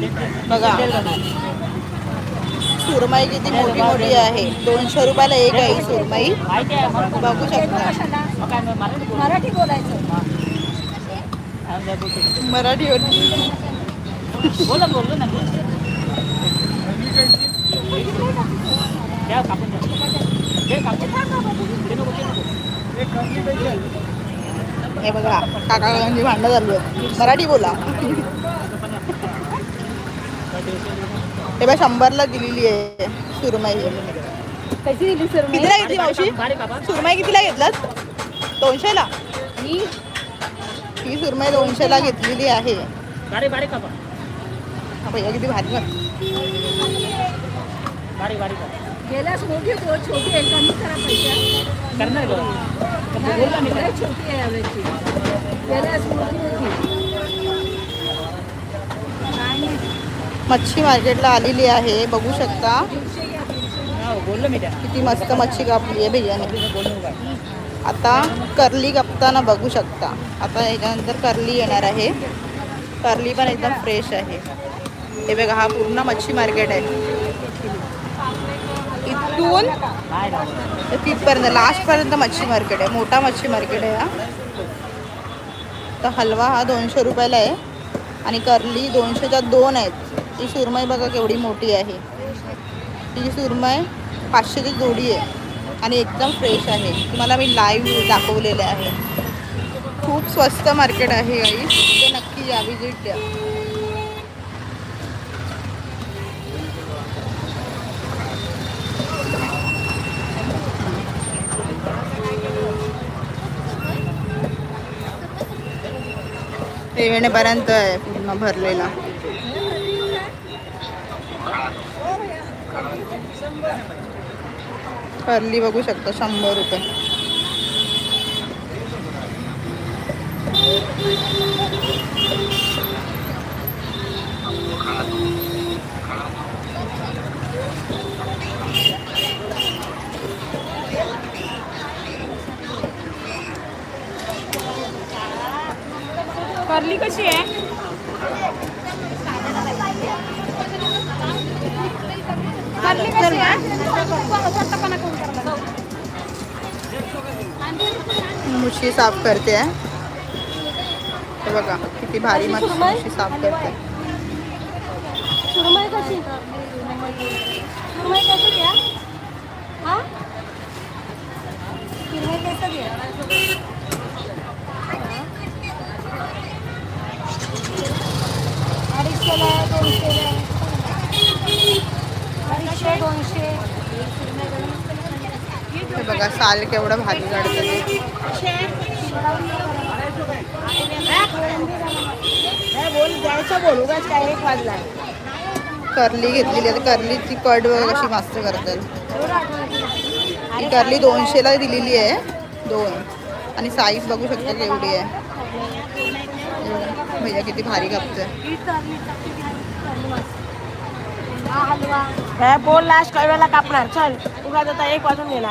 बघा. सुरमई किती मोठी मोठी आहे. दोनशे रुपयाला एक आहे सुरमई. आहे बघू शकता. मराठी बोल. मराठी बोलायचं. हा. मराठीवर. बोला बोललो ना. हे बघा काका भांडणं चालू आहेत. मराठी बोला. हे बघा शंभरला दिलेली आहे सुरमई. कशी दिली सर कितीला घेतली मावशी. सुरमई कितीला घेतलात दोनशेला? मी? ही सुरमई दोनशेला घेतलेली आहे. कापा. हा भैया किती भारी कापा. गेल्यास मोठी तो छोटी आहे कमी करा पैसा. करणार छोटी आहे यावेळेची गेल्यास मोठी होती नाही मच्छी मार्केटला आलेली आहे. बघू शकता. मी किती मस्त मच्छी कापली आहे भैयाने आता करली कापताना बघू शकता. आता याच्यानंतर करली येणार आहे. करली पण एकदम फ्रेश आहे. हे बघा हा पूर्ण मच्छी मार्केट आहे. इथून तिथपर्यंत लास्टपर्यंत मच्छी मार्केट आहे. मोठा मच्छी मार्केट आहे हा. तर हलवा हा दोनशे रुपयाला आहे. आणि करली दोनशेच्या दोन आहेत. ही सुरमई बघा केवढी मोठी आहे. ही सुरमई पाचशेची जोडी आहे आणि एकदम फ्रेश आहे. तुम्हाला मी लाईव्ह दाखवलेले आहे. खूप स्वस्त मार्केट आहे आई. ते नक्की या विजिट द्या. येण्यापर्यंत आहे पूर्ण भरलेला. करली बघू शकता शंभर रुपये. करली कशी आहे? मुशी साफ़ करते हे। बघा किती भारी मच्छी साफ़ करते बघा साल केवढं भारी काढतं ते. बोल करली घेतलेली आहे. कर्लीची कट वगैरे कशी मस्त करतात ही करली दोनशेला दिलेली आहे. दोन. आणि साईज बघू शकता केवढी आहे. भैया किती भारी कापतोय. काय बोल लास्ट काही कापणार. चल उगा आता एक वाजून गेला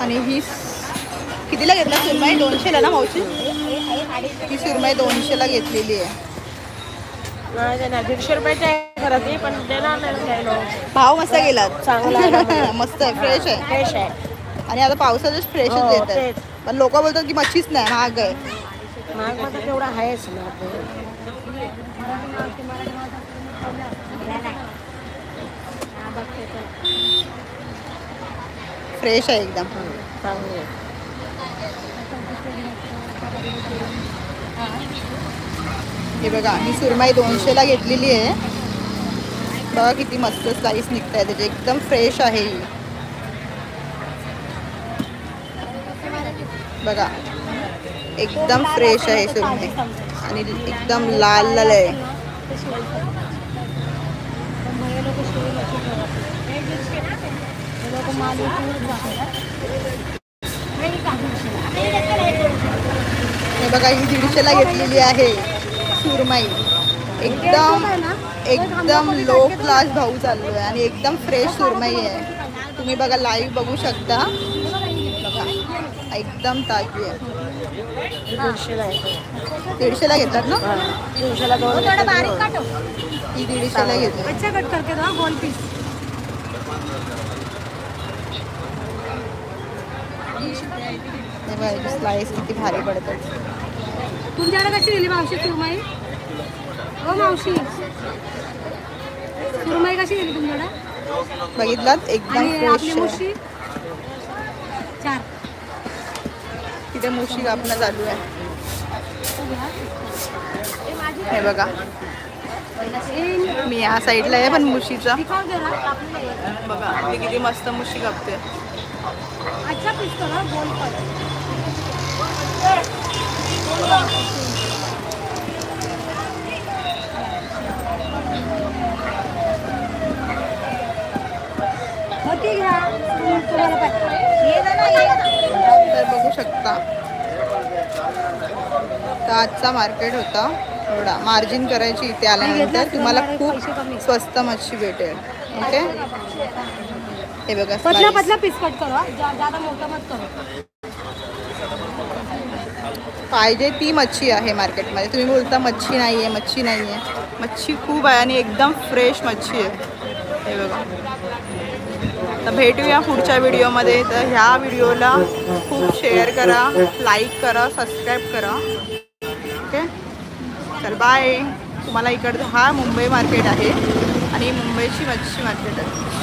आणि ही कितीला घेतला सुरमई? दोनशेला ना मावशी? ही सुरमई दोनशेला घेतलेली आहे. दीडशे रुपयाची आहे खरं ती पण देणार नाही भाव मस्त गेला? चांगला. मस्त आहे फ्रेश आहे. फ्रेश आहे. आणि आता पावसातच फ्रेशच हो, तेच. पण लोक बोलतात की मच्छीच नाही महाग आहे. महागमध्ये तेवढा आहेच ना फ्रेश आहे एकदम. चांगली आहे हे बघा ही सुरमई दोनशेला घेतलेली आहे. बघा किती मस्त स्लाईस निघत आहे त्याची. एकदम फ्रेश आहे ही. बघा. एकदम फ्रेश आहे सुरमई आणि एकदम लाल लाल आहे. बघा ही दीडशेला घेतलेली आहे सुरमई. एकदम एकदम लो क्लास भाऊ चाललो आहे आणि एकदम फ्रेश सुरमई आहे. तुम्ही बघा लाईव्ह बघू शकता. बघा एकदम ताजी आहे. दीडशेला आहे दीडशेला घेतात ना? दीडशेला दोन ही दीडशेला घेते अच्छा कट करके दो गोल पीस स्लाईस किती भारी पडतात. तुमच्याकडे कशी दिली मावशी सुरमई? हो मावशी. सुरमई कशी दिली तुमच्याकडे? बघितलात एकदम फ्रेश चार. तिथे मुशी कापणं चालू आहे. हे बघा. मी या साईडला आहे पण मुशीचा बघा मी किती मस्त मुशी कापते अच्छा घ्या तुम- तुम्हाला पाहिजे तर बघू शकता तर आजचा मार्केट होता. एवढा. मार्जिन करायची इथे आल्यानंतर तुम्हाला खूप स्वस्त मच्छी भेटेल. ओके? हे बघा पतला. पतला पीस कट करो ज्यादा मोठा मत करो. पाहिजे ती मच्छी आहे मार्केटमध्ये तुम्ही बोलता मच्छी नाही आहे मच्छी नाही आहे मच्छी खूप आहे आणि एकदम फ्रेश मच्छी आहे. हे बघा. तर भेटूया पुढच्या व्हिडिओमध्ये. तर ह्या व्हिडिओला खूप शेअर करा लाईक करा सबस्क्राईब करा. ओके चल बाय तुम्हाला इकडचं हा मुंबई मार्केट आहे आणि मुंबईची मच्छी मार्केट आहे.